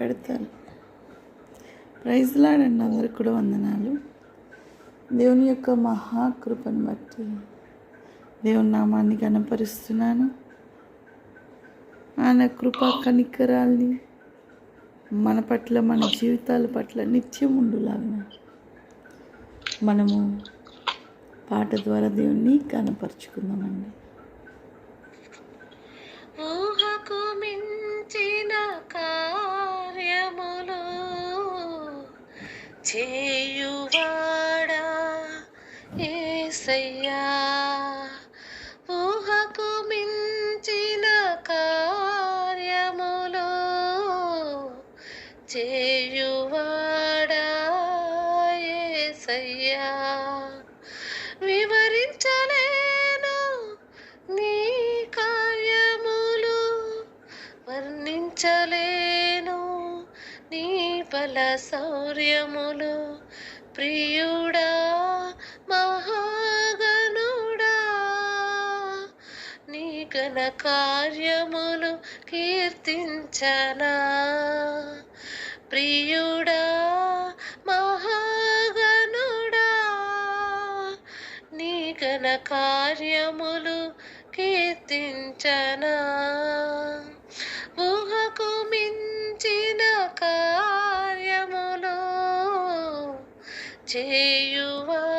పెడతాను. ప్రైజ్లాడండి అందరికి కూడా వందనాలు. దేవుని యొక్క మహాకృపను బట్టి దేవుని నామాన్ని కనపరుస్తున్నాను ఆయన కృపా కనికరాల్ని మన పట్ల మన జీవితాల పట్ల నిత్యం ఉండులాగా మనము పాట ద్వారా దేవుణ్ణి కనపరుచుకుందామండి చేయువాడా ఏసయ్యా? ఊహకు మించిన కార్యములు చేయువాడా ఏసయ్యా? వివరించలే సకల శౌర్యములు ప్రియుడా మహాగనుడా నీ ఘన కార్యములు కీర్తించనా. ప్రియుడా మహాగనుడా నీ ఘన కార్యములు కీర్తించనా. ఊహకు మించిన కా చేయువాడా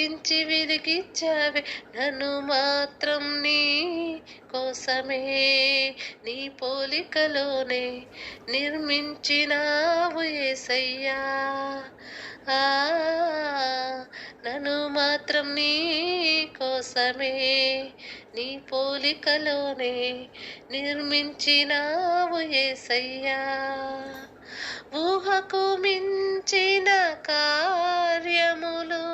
వెలిగించి వెలిగించావే నన్ను మాత్రం నీ కోసమే నీ పోలికలోనే నిర్మించినావు ఏసయ్యా. ఆ, నన్ను మాత్రం నీ కోసమే నీ పోలికలోనే నిర్మించినావు ఏసయ్యా. ఊహకు మించిన కార్యములు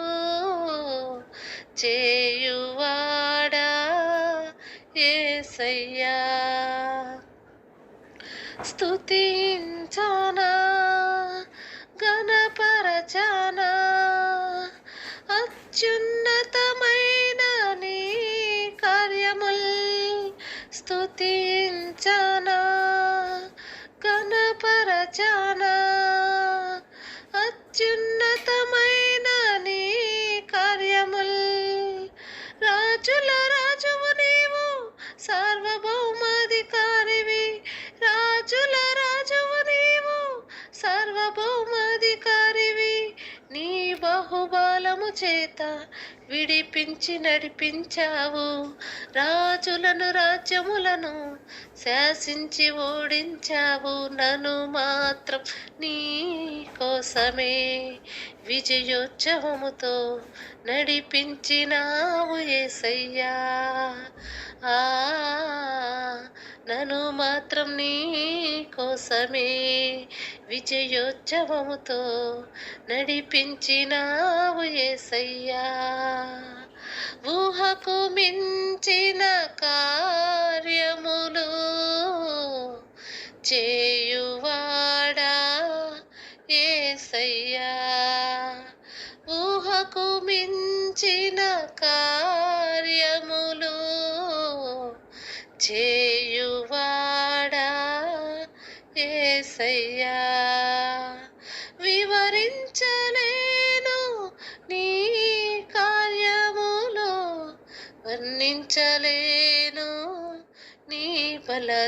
చేయువాడా ఏసయ్యా. స్తుతించానా గణపరచానా అత్యున్నతమైన నీ కార్యముల్ స్తుతించానా? గణపరచనా అత్యున్నతమైన నీ కార్యముల్. రాజుల రాజువు నీవు సార్వభౌమాధికారివి. రాజుల రాజువు నీవు సార్వభౌమాధికారివి. నీ బాహుబలము చేత విడిపించి నడిపించావు. రాజులను రాజ్యములను శాసించి ఓడించావు నన్ను మాత్రం నీ కోసమే. విజయోత్సవముతో నడిపించినావు ఏసయ్యా. ఆ నన్ను మాత్రం నీ కోసమే. విజయోత్సవముతో నడిపించినావు ఏసయ్యా. ఊహకు మించిన కా చేయువాడా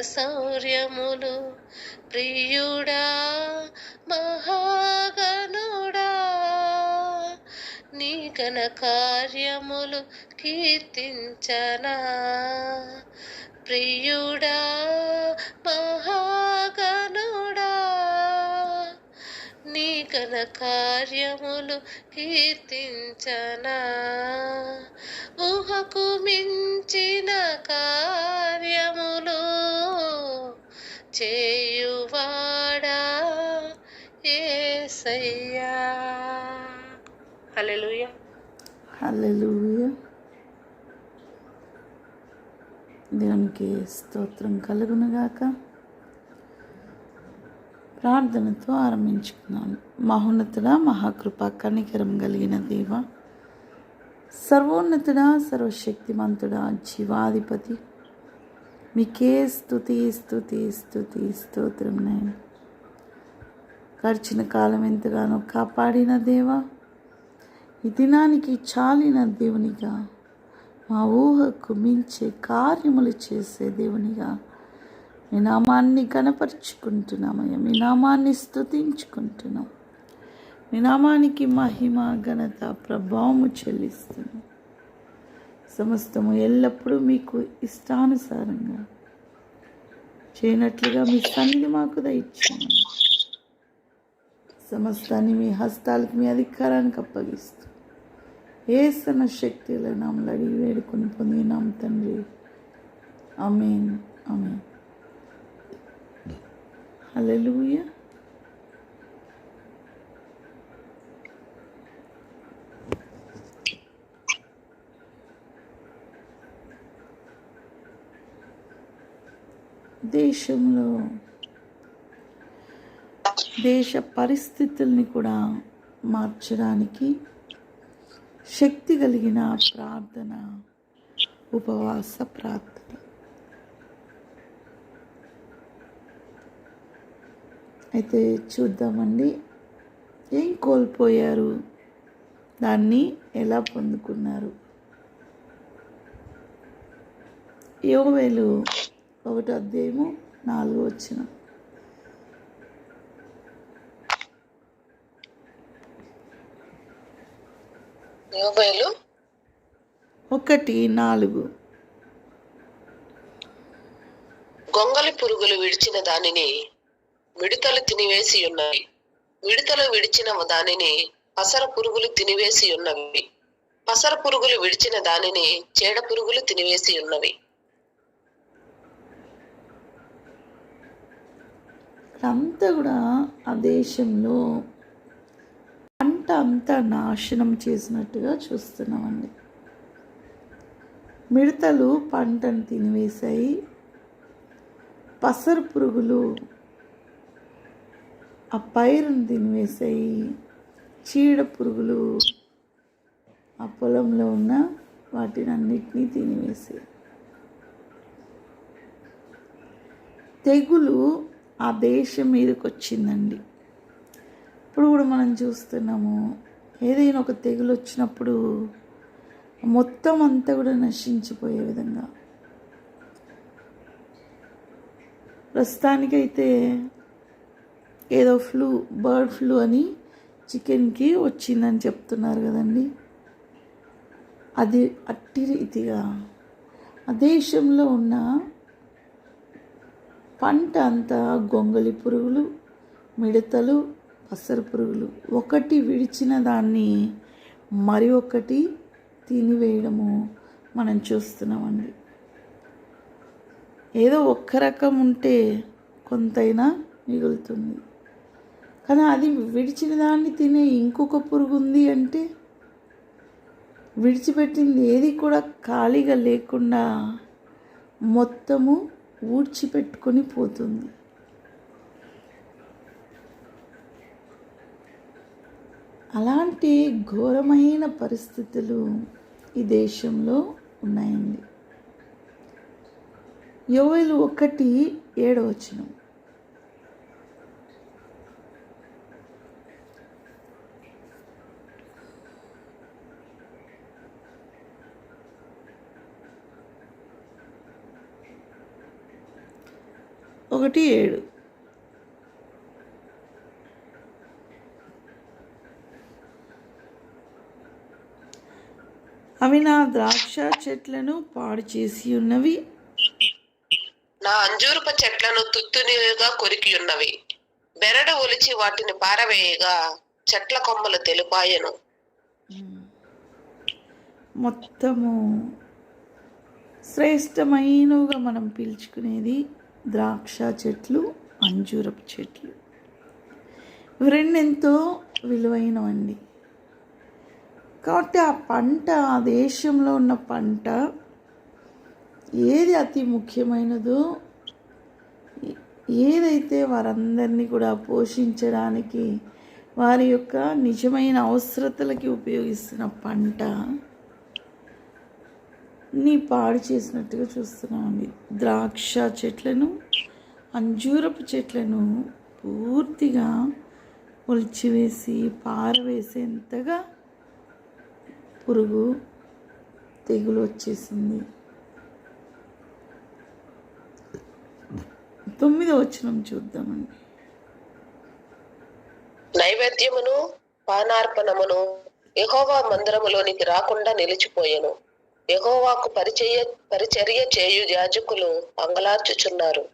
శౌర్యములు ప్రియుడా మహాగణుడా నీ ఘన కార్యములు కీర్తించనా. ప్రియుడా మహాగణుడా నీ ఘన కార్యములు కీర్తించనా. ఊహకు మించిన కార్యములు చేయువాడా ఏసయ్యా. హల్లెలూయా. హల్లెలూయ. దేవునికి స్తోత్రం కలుగునుగాక. ప్రార్థనతో ఆరంభించుకున్నాను మహోన్నతుడ మహాకృప కనికరం కలిగిన దేవ సర్వోన్నతుడా సర్వశక్తిమంతుడా జీవాధిపతి. మీకే స్థుతి స్థుతి స్థుతి స్తోత్రం నేను గడిచిన కాలం ఎంతగానో కాపాడిన దేవా ఈ దినానికి చాలిన దేవునిగా మా ఊహకు మించే కార్యములు చేసే దేవునిగా మీ నామాన్ని కనపరుచుకుంటున్నామయ్యా మీ నామాన్ని స్తుతించుకుంటున్నాం. మీ నామానికి మహిమ ఘనత ప్రభావము చెల్లిస్తున్నాం సమస్తము ఎల్లప్పుడూ మీకు ఇష్టానుసారంగా చేయనట్లుగా మీ సన్నిధి మాకు దయచేయండి. సమస్తాన్ని మీ హస్తాలకు మీ అధికారానికి అప్పగిస్తూ ఏసన శక్తుల నామలు అడిగి వేడుకొని పొందినాం తండ్రి. అమేన్ అమేన్ హల్లెలూయా. దేశంలో దేశ పరిస్థితుల్ని కూడా మార్చడానికి శక్తి కలిగిన ప్రార్థన ఉపవాస ప్రార్థన. అయితే చూద్దామండి ఏం కోల్పోయారు? దాన్ని ఎలా పొందుకున్నారు? యోవేలు ఒకటో అధ్యాయము నాలుగు వచ్చిన. ఒకటి నాలుగు. గొంగలి పురుగులు విడిచిన దానిని మిడతలు తినివేసి ఉన్నవి. మిడతలు విడిచిన దానిని పసర పురుగులు తినివేసి ఉన్నవి. పసర పురుగులు విడిచిన దానిని చీడ పురుగులు తినివేసి ఉన్నవి. అంతా కూడా ఆ దేశంలో పంట అంతా నాశనం చేసినట్టుగా చూస్తున్నామండి. మిడతలు పంటను తినివేశాయి. పసరు పురుగులు ఆ పైరును తినివేశాయి. చీడ పురుగులు ఆ పొలంలో ఉన్న వాటిని అన్నిటినీ తినివేసాయి తెగులు ఆ దేశం మీదకి వచ్చిందండి ఇప్పుడు కూడా మనం చూస్తున్నాము ఏదైనా ఒక తెగులు వచ్చినప్పుడు మొత్తం అంతా కూడా నశించిపోయే విధంగా. ప్రస్తుతానికైతే ఏదో ఫ్లూ బర్డ్ ఫ్లూ అని చికెన్కి వచ్చిందని చెప్తున్నారు కదండి. అది అట్టి రీతిగా ఆ దేశంలో ఉన్న పంట అంతా గొంగలి పురుగులు మిడతలు పసరు పురుగులు. ఒకటి విడిచిన దాన్ని మరి ఒకటి తినివేయడము మనం చూస్తున్నామండి. ఏదో ఒక్క రకం ఉంటే కొంతైనా మిగులుతుంది. కానీ అది విడిచిన దాన్ని తినే ఇంకొక పురుగు ఉంది అంటే విడిచిపెట్టింది ఏది కూడా ఖాళీగా లేకుండా మొత్తము ఊడ్చిపెట్టుకొని పోతుంది. అలాంటి ఘోరమైన పరిస్థితులు ఈ దేశంలో ఉన్నాయండి. యోవేలు ఒకటి ఏడవచనం ఒకటి ఏడు. అవి నా ద్రాక్ష చెట్లను పాడు చేసి ఉన్నవి. నా అంజూరప చెట్లను తుత్తునిగా కొరికి ఉన్నవి. బెరడు ఒలిచి వాటిని పారవేయగా చెట్ల కొమ్మలు తెలుపాయను. మొత్తము శ్రేష్టమైనవిగా మనం పీల్చుకునేది ద్రాక్ష చెట్లు అంజూరపు చెట్లు. ఇవి రెండు ఎంతో విలువైనవండి. కాబట్టి ఆ పంట ఆ దేశంలో ఉన్న పంట ఏది అతి ముఖ్యమైనదో ఏదైతే వారందరినీ కూడా పోషించడానికి వారి యొక్క నిజమైన అవసరతలకి ఉపయోగిస్తున్న పంట నీ పాడు చేసినట్టుగా చూస్తున్నామండి. ద్రాక్ష చెట్లను అంజూరపు చెట్లను పూర్తిగా ఒలిచివేసి పారవేసేంతగా పురుగు తెగులు వచ్చేసింది. తొమ్మిదో వచ్చినం చూద్దామండి. నైవేద్యమును పానార్పణమును యహోవా మందిరములోనికి రాకుండా నిలిచిపోయాను. యహోవాకు పరిచయ పరిచర్య చేయు యాజకులు అంగలార్చుచున్నారు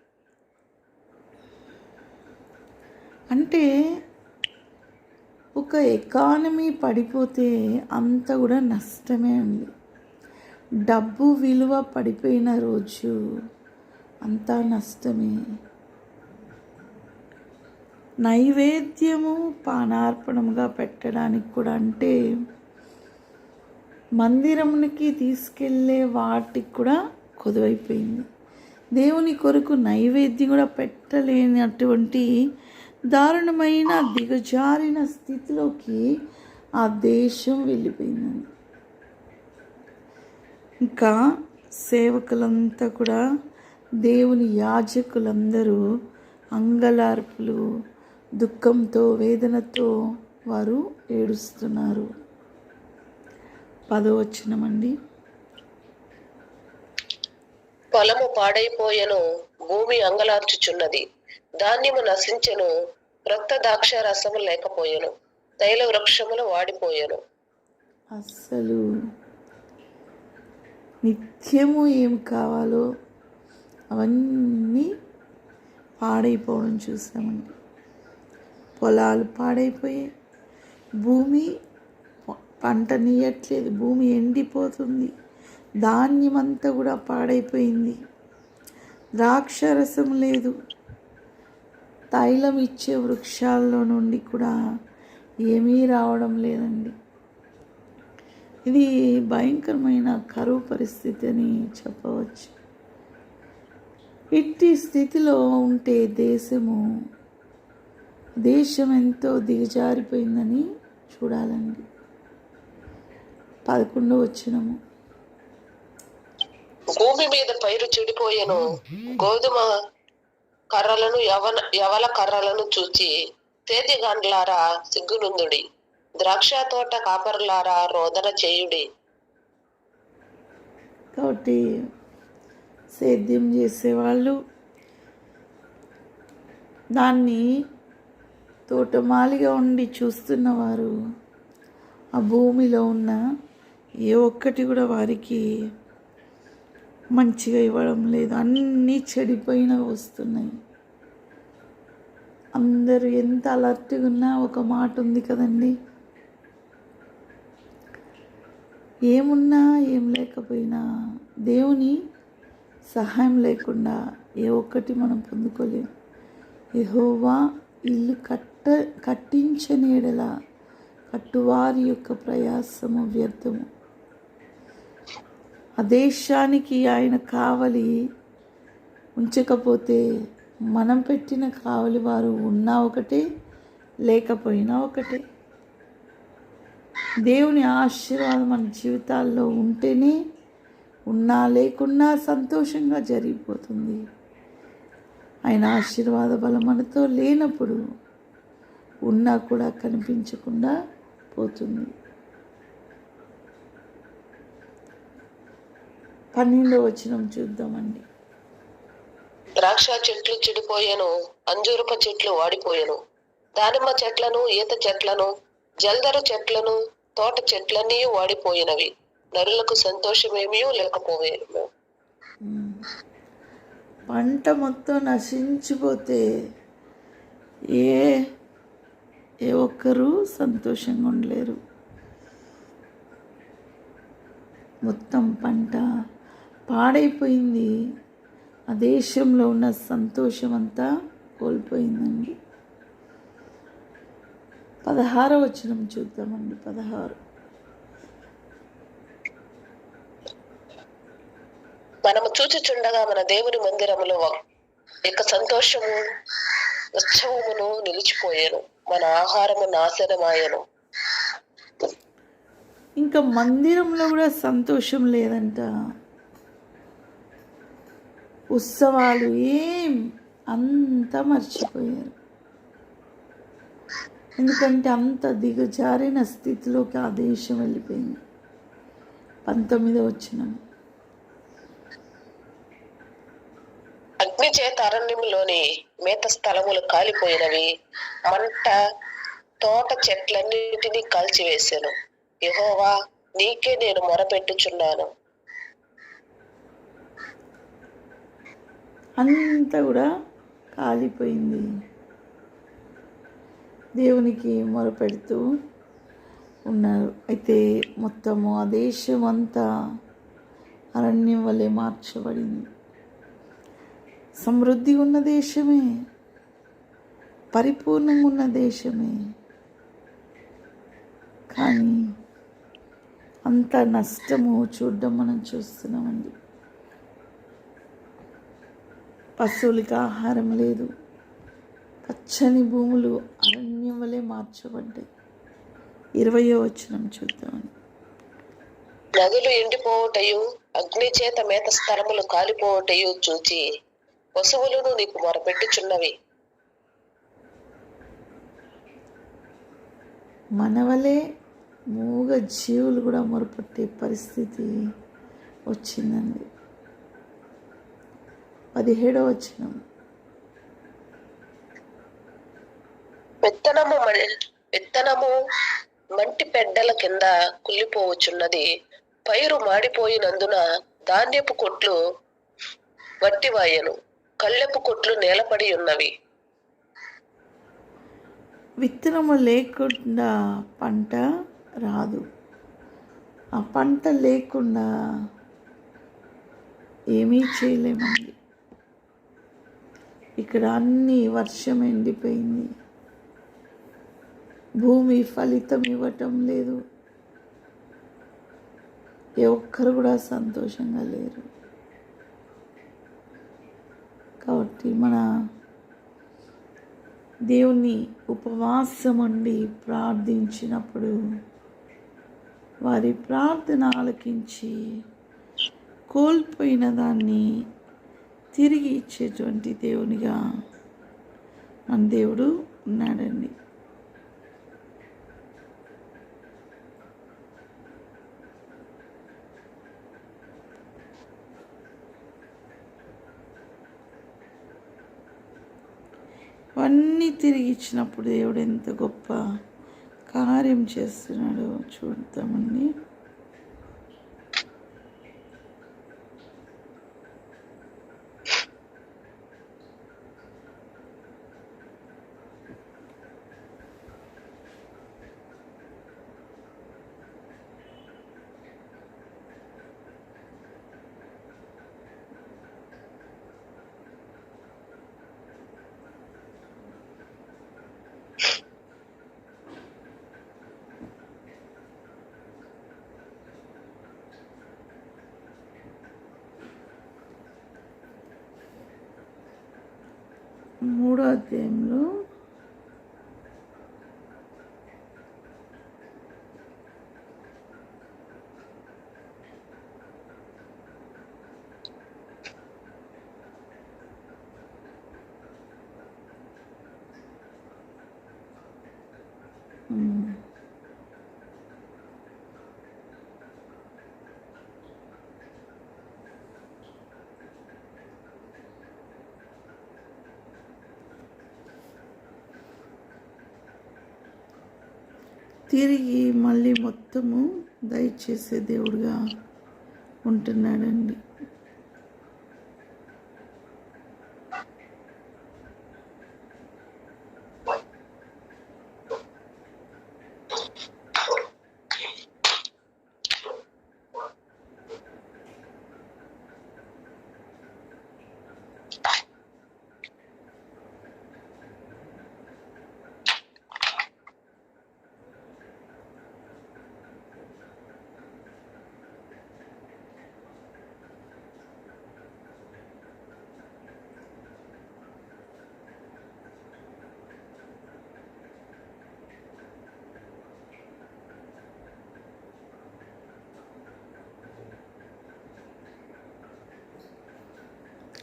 అంటే ఒక ఎకానమీ పడిపోతే అంత కూడా నష్టమే అండి డబ్బు విలువ పడిపోయిన రోజు అంతా నష్టమే. నైవేద్యము పానార్పణముగా పెట్టడానికి కూడా అంటే మందిరమునికి తీసుకెళ్ళే వాటికి కూడా కొదువైపోయింది. దేవుని కొరకు నైవేద్యం కూడా పెట్టలేనటువంటి దారుణమైన దిగజారిన స్థితిలోకి ఆ దేశం వెళ్ళిపోయిందండి. ఇంకా సేవకులంతా కూడా దేవుని యాజకులందరూ అంగలార్పులు దుఃఖంతో వేదనతో వారు ఏడుస్తున్నారు. పదవచనమండి పొలము పాడైపోయెను భూమి అంగలార్చుచున్నది. ధాన్యము నశించెను క్రొత్త ద్రాక్ష రసము లేకపోయెను తైల వృక్షములు వాడిపోయెను. అస్సలు నిత్యము ఏం కావాలో అవన్నీ పాడైపోవడం చూసామండి. పొలాలు పాడైపోయాయి భూమి పంట నీయట్లేదు భూమి ఎండిపోతుంది ధాన్యమంతా కూడా పాడైపోయింది. ద్రాక్ష రసం లేదు. తైలం ఇచ్చే వృక్షాల్లో నుండి కూడా ఏమీ రావడం లేదండి. ఇది భయంకరమైన కరువు పరిస్థితి అని చెప్పవచ్చు. ఇట్టి స్థితిలో ఉంటే దేశము దేశం ఎంతో దిగజారిపోయిందని చూడాలండి. పదకొండో వచ్చినము. భూమి మీద పైరు చెడిపోయెను. గోధుమ కర్రలను యవన యవల కర్రలను చూచి తేతిగాండ్లారా సిగ్గునుందుడి ద్రాక్ష తోట కాపరులారా రోదన చేయుడి. కాబట్టి సేద్యం చేసేవాళ్ళు దాన్ని తోటమాలిగా ఉండి చూస్తున్నవారు. ఆ భూమిలో ఉన్న ఏ ఒక్కటి కూడా వారికి మంచిగా ఇవ్వడం లేదు. అన్నీ చెడిపోయినవి వస్తున్నాయి. అందరూ ఎంత అలర్ట్గా ఉన్నా ఒక మాట ఉంది కదండి. ఏమున్నా ఏం లేకపోయినా దేవుని సహాయం లేకుండా ఏ ఒక్కటి మనం పొందుకోలేం. ఎహోవా ఇల్లు కట్ట కట్టించని ఎడల కట్టువారి యొక్క ప్రయాసము వ్యర్థము. ఆ దేశానికి ఆయన కావలి. ఉంచకపోతే మనం పెట్టిన కావలి వారు ఉన్నా ఒకటే లేకపోయినా ఒకటే. దేవుని ఆశీర్వాదం మన జీవితాల్లో ఉంటేనే ఉన్నా లేకున్నా సంతోషంగా జరిగిపోతుంది. ఆయన ఆశీర్వాద బలం మనతో లేనప్పుడు ఉన్నా కూడా కనిపించకుండా పోతుంది. పన్నెండో వచనం చూద్దామండి. ద్రాక్ష చెట్లు చెడిపోయెను అంజూరప చెట్లు వాడిపోయెను. దానిమ్మ చెట్లను ఈత చెట్లను జల్దరు చెట్లను తోట చెట్లన్నీ వాడిపోయినవి. నరులకు సంతోషమేమీ ఉమ్. పంట మొత్తం నశించిపోతే ఏ ఏ ఒక్కరూ సంతోషంగా ఉండలేరు. మొత్తం పంట పాడైపోయింది. ఆ దేశంలో ఉన్న సంతోషం అంతా కోల్పోయిందండి. పదహారో వచనం చూద్దామండి పదహారు. మనము చూచుచుండగా మన దేవుని మందిరములో ఇక సంతోషము ఉత్సవమును నిలిచిపోయాను. మన ఆహారము నాశనమాయను. ఇంకా మందిరంలో కూడా సంతోషం లేదంట. ఉత్సవాలు ఏం అంతా మర్చిపోయారు. ఎందుకంటే అంత దిగజారిన స్థితిలోకి ఆ దేశం వెళ్ళిపోయింది. పంతొమ్మిదో వచ్చిన అగ్ని చేత మేత స్థలములు కాలిపోయినవి మంట తోట చెట్లన్నిటినీ కాల్చివేశాను. యహోవా నీకే నేను మొరపెట్టుచున్నాను. అంతా కూడా కాలిపోయింది. దేవునికి మొరపెడుతూ ఉన్నారు. అయితే మొత్తము ఆ దేశం అంతా అరణ్యం వలె మార్చబడింది. సమృద్ధి ఉన్న దేశమే పరిపూర్ణంగా ఉన్న దేశమే. కానీ అంత నష్టము చూడడం మనం చూస్తున్నామండి. పశువులకి ఆహారం లేదు. పచ్చని భూములు అరణ్యం వలె మార్చబడ్డాయి. ఇరవయో వచనం చూద్దామని నదులు ఎండిపోవటయు అగ్ని చేత మేత స్థలములు కాలిపోవటయు చూచి పశువులను నీకు మొరపెట్టుచున్నవి. మన వలె మూగ జీవులు కూడా మొరపట్టే పరిస్థితి వచ్చిందండి. పదిహేడో వచనం. విత్తనము విత్తనము మంటి పెడ్డల కింద కుళ్ళిపోవచ్చున్నది. పైరు మాడిపోయినందున ధాన్యపు కొట్లు వట్టివాయను. కళ్ళెపు కొట్లు నేలపడి ఉన్నవి. విత్తనము లేకుండా పంట రాదు. ఆ పంట లేకుండా ఏమీ చేయలేమండి. ఇక్కడ అన్ని వర్షం ఎండిపోయింది. భూమి ఫలితం ఇవ్వటం లేదు. ఏ ఒక్కరు కూడా సంతోషంగా లేరు. కాబట్టి మన దేవుని ఉపవాసం ఉండి ప్రార్థించినప్పుడు వారి ప్రార్థన ఆలకించి కోల్పోయిన దాన్ని తిరిగి ఇచ్చేటువంటి దేవునిగా మన దేవుడు ఉన్నాడండి. అవన్నీ తిరిగి ఇచ్చినప్పుడు దేవుడు ఎంత గొప్ప కార్యం చేస్తున్నాడో చూద్దామండి. తిరిగి మళ్ళీ మొత్తము దయచేసే దేవుడుగా ఉంటున్నాడండి.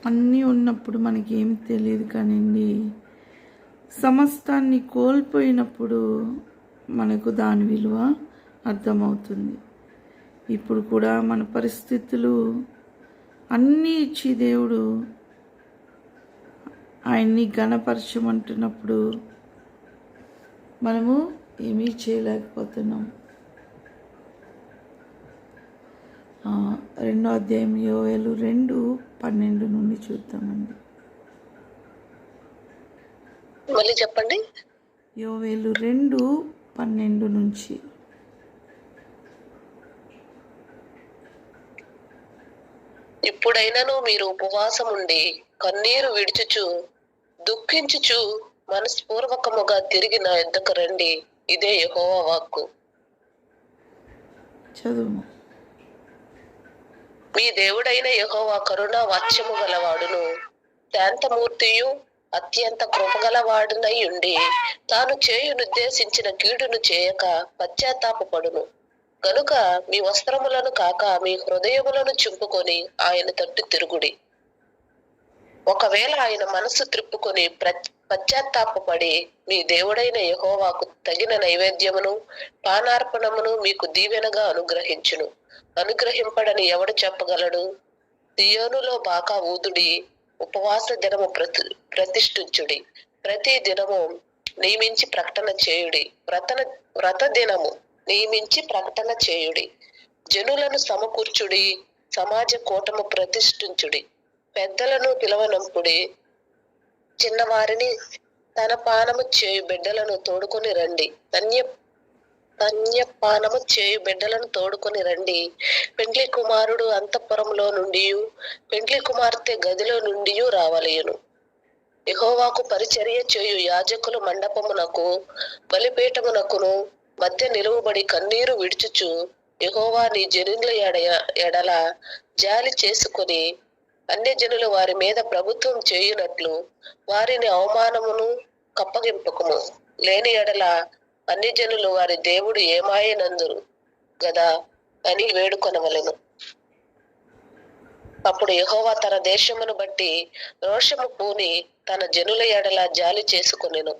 అన్నీ ఉన్నప్పుడు మనకి ఏమి తెలియదు కానివ్వండి సమస్తాన్ని కోల్పోయినప్పుడు మనకు దాని విలువ అర్థమవుతుంది. ఇప్పుడు కూడా మన పరిస్థితులు అన్నీ ఇచ్చి దేవుడు ఆయన్ని గణపరచమంటున్నప్పుడు మనము ఏమీ చేయలేకపోతున్నాం ఆ, రెండో అధ్యాయం యోవేలు రెండు పన్నెండు నుండి చూద్దామండి. మళ్ళీ చెప్పండి. యోవేలు రెండు పన్నెండు నుంచి. ఇప్పుడైనను మీరు ఉపవాసం ఉండి కన్నీరు విడుచుచు దుఃఖించుచు మనస్పూర్వకముగా తిరిగి నా యొద్దకు రండి. ఇదే యెహోవా వాక్కు. చదువు మీ దేవుడైన యహోవా కరుణ వాచ్యము గలవాడును. శాంతమూర్తియు అత్యంత కృపగలవాడునై ఉండి తాను చేయునుద్దేశించిన కీడును చేయక పశ్చాత్తాపడును గనుక మీ వస్త్రములను కాక మీ హృదయములను చింపుకొని ఆయన తట్టు తిరుగుడి. ఒకవేళ ఆయన మనసు త్రిప్పుకొని పశ్చాత్తాపడి మీ దేవుడైన యహోవాకు తగిన నైవేద్యమును పానార్పణమును మీకు దీవెనగా అనుగ్రహించును. అనుగ్రహింపడని ఎవడు చెప్పగలడు? సియోనులో బాకా ఊదుడి ఉపవాస దినము ప్రతి ప్రతిష్ఠించుడి. ప్రతి దినము నియమించి ప్రకటన చేయుడి. వ్రతన వ్రత దినము నియమించి ప్రకటన చేయుడి. జనులను సమకూర్చుడి సమాజ కూటము ప్రతిష్ఠించుడి. పెద్దలను పిలవనంపుడి చిన్నవారిని తన పానము చేయు బిడ్డలను తోడుకొని రండి. ధన్య ధన్యపానము చేయు బిడ్డలను తోడుకొని రండి. పెండ్లి కుమారుడు అంతఃపురంలో నుండి పెండ్లి కుమార్తె గదిలో నుండి రావలేను. యహోవాకు పరిచర్య చేయు యాజకులు మండపమునకు బలిపీఠమునకును మధ్య నిలువబడి కన్నీరు విడుచుచు యహోవా నీ జనుల ఎడ ఎడల జాలి చేసుకొని అన్యజనులు వారి మీద ప్రభుత్వం చేయునట్లు వారిని అవమానమును కప్పగింపకము. లేని ఎడల అన్యజనులు వారి దేవుడు ఏమాయనందురు గదా అని వేడుకొనవలెను. అప్పుడు యహోవా తన దేశమును బట్టి రోషము పూని తన జనుల ఎడల జాలి చేసుకునేను.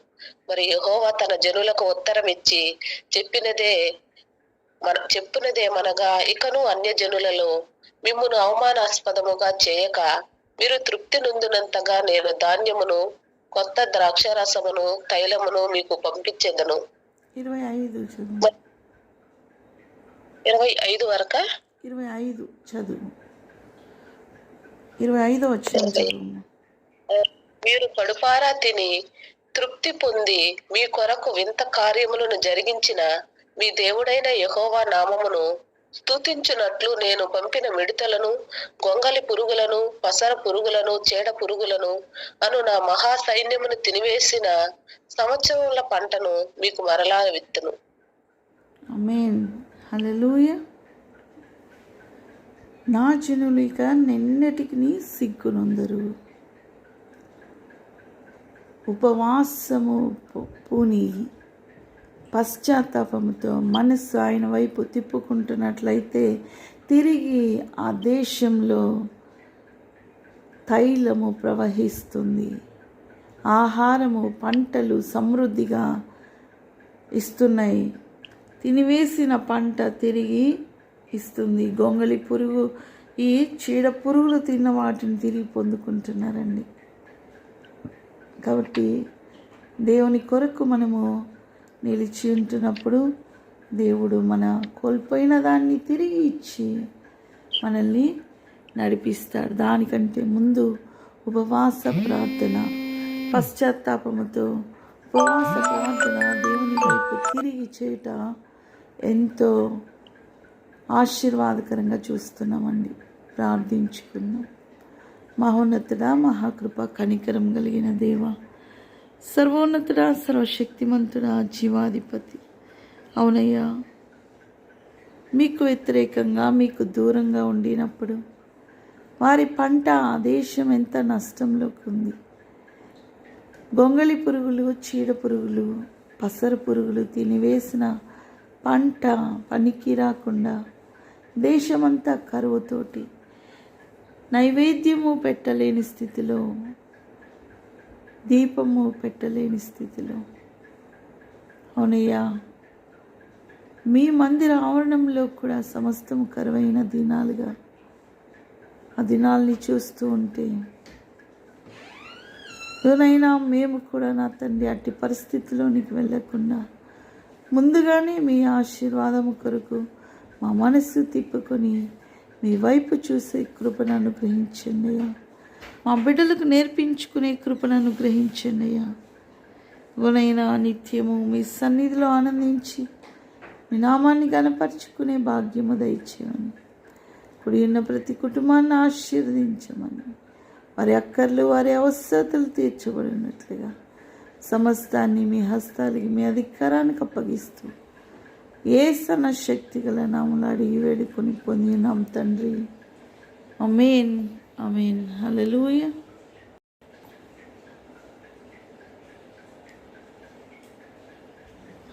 మరి యహోవా తన జనులకు ఉత్తరం ఇచ్చి చెప్పినదే మన చెప్పినదేమనగా ఇకను అన్య జనులలో మిమ్మును అవమానాస్పదముగా చేయక మీరు తృప్తి నొందినంతగా నేను ధాన్యమును కొత్త ద్రాక్షరసమును తైలమును మీకు పంపించెదను. ఇరవై ఐదు ఇరవై ఐదు వరక? ఇరవై ఐదు చదువు. ఇరవై ఐదో వచ్చిన చదువు. మీరు కడుపారా తిని తృప్తి పొంది మీ కొరకు వింత కార్యములను జరిగించిన మీ దేవుడైన యెహోవా నామమును స్తుతించునట్లు నేను పంపిన మిడతలను గొంగలి పురుగులను పసర పురుగులను చీడ పురుగులను అను నా మహా సైన్యమును తినివేసిన సంవత్సరముల పంటను మీకు మరలా విత్తును. నా జనులు ఇక నిన్నటికి సిగ్గునొందరు. ఉపవాసము పు- పూని పశ్చాత్తాపముతో మనస్సు ఆయన వైపు తిప్పుకుంటున్నట్లయితే తిరిగి ఆ దేశంలో తైలము ప్రవహిస్తుంది. ఆహారము పంటలు సమృద్ధిగా ఇస్తున్నాయి. తినివేసిన పంట తిరిగి ఇస్తుంది. గొంగళి పురుగు ఈ చీడ పురుగులు తిన్న వాటిని తిరిగి పొందుకుంటున్నారండి. కాబట్టి దేవుని కొరకు మనము నిలిచి ఉంటున్నప్పుడు దేవుడు మన కోల్పోయిన దాన్ని తిరిగి ఇచ్చి మనల్ని నడిపిస్తాడు. దానికంటే ముందు ఉపవాస ప్రార్థన పశ్చాత్తాపముతో ఉపవాస ప్రార్థన దేవుని వైపు తిరిగి చేయట ఎంతో ఆశీర్వాదకరంగా చూస్తున్నామండి. ప్రార్థించుకున్నాం మహోన్నతుడ మహాకృప కనికరం కలిగిన దేవ సర్వోన్నతుడా సర్వశక్తిమంతుడా జీవాధిపతి. అవునయ్యా మీకు వ్యతిరేకంగా మీకు దూరంగా ఉండినప్పుడు వారి పంట ఆ దేశం ఎంత నష్టంలోకి ఉంది. గొంగళి పురుగులు చీడ పురుగులు పసర పురుగులు తినివేసిన పంట పనికి రాకుండా దేశమంతా కరువుతోటి నైవేద్యము పెట్టలేని స్థితిలో దీపము పెట్టలేని స్థితిలో. అవునయ్యా మీ మందిర ఆవరణంలో కూడా సమస్తము కరువైన దినాలుగా ఆ దినాల్ని చూస్తూ ఉంటే ఎవరైనా మేము కూడా నా తండ్రి అట్టి పరిస్థితిలోనికి వెళ్ళకుండా ముందుగానే మీ ఆశీర్వాదము కొరకు మా మనస్సు తిప్పుకొని మీ వైపు చూసే కృపను అనుగ్రహించండి మా బిడ్డలకు నేర్పించుకునే కృపను అనుగ్రహించండి అయ్యా. గునైనా నిత్యము మీ సన్నిధిలో ఆనందించి మీ నామాన్ని కనపరుచుకునే భాగ్యము దయచేయమని ఇప్పుడు ఉన్న ప్రతి కుటుంబాన్ని ఆశీర్వదించమని వారి అక్కర్లు వారి అవసరతలు తీర్చబడినట్లుగా సమస్తాన్ని మీ హస్తాలకి మీ అధికారానికి అప్పగిస్తూ ఏ సన్న శక్తి గల నాములు వేడుకొని పొందినాం తండ్రి. అమేన్ అమేన్ హల్లెలూయా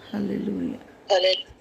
హల్లెలూయా హల్లెలూయా